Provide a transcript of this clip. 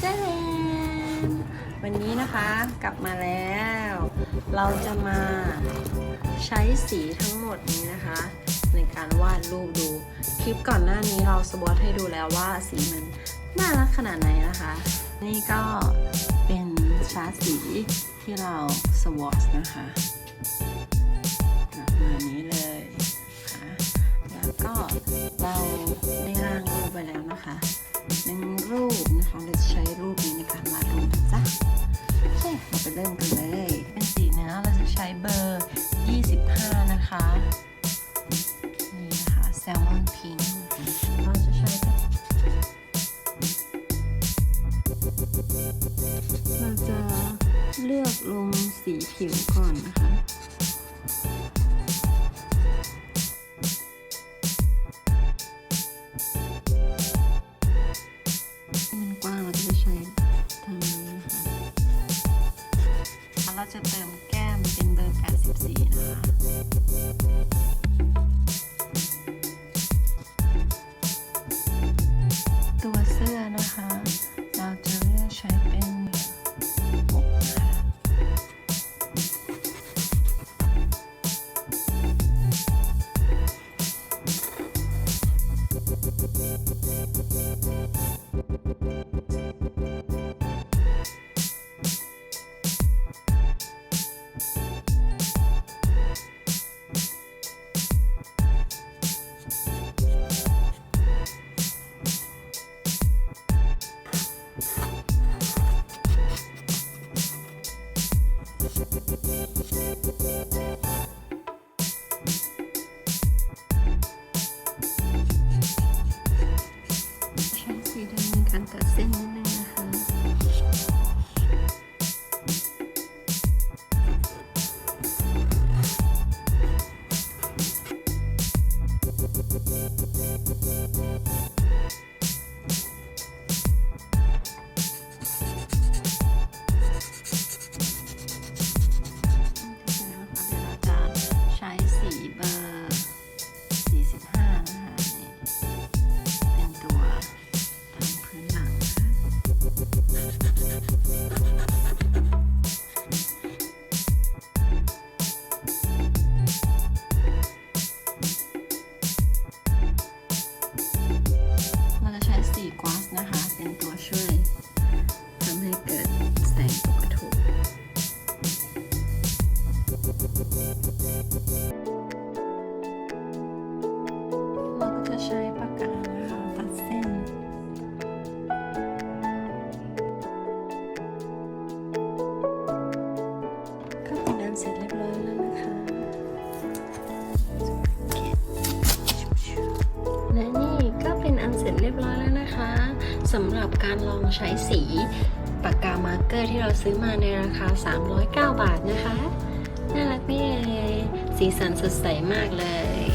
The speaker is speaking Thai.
เจ้าวันนี้นะคะกลับมาแล้ว เราจะมาใช้สีทั้งหมดนี้นะคะ ในการวาดรูปดู คลิปก่อนหน้านี้เราสวอตให้ดูแล้วว่าสีมันน่ารักขนาดไหนนะคะ นี่ก็เป็นชาร์ตสีที่เราสวอตนะคะประมาณนี้เลย เคเราไปเริ่มกันเลย เป็นสีเนื้อเราจะใช้เบอร์ 25 นะคะ นี่นะคะแซลมอนพิงค์เราจะใช้เป็นเราจะเลือกลงสีผิวก่อนนะคะ ร์84นะคะตัวเสื้อนะคะ เราจะเลือกใช้เป็นหกนะคะใช้ นะคะ เป็น สำหรับการลองใช้สีปากกามาร์กเกอร์ที่เราซื้อมาในราคา 309 บาทนะคะ น่ารักไหมเอ่ยสีสันสดใสมากเลย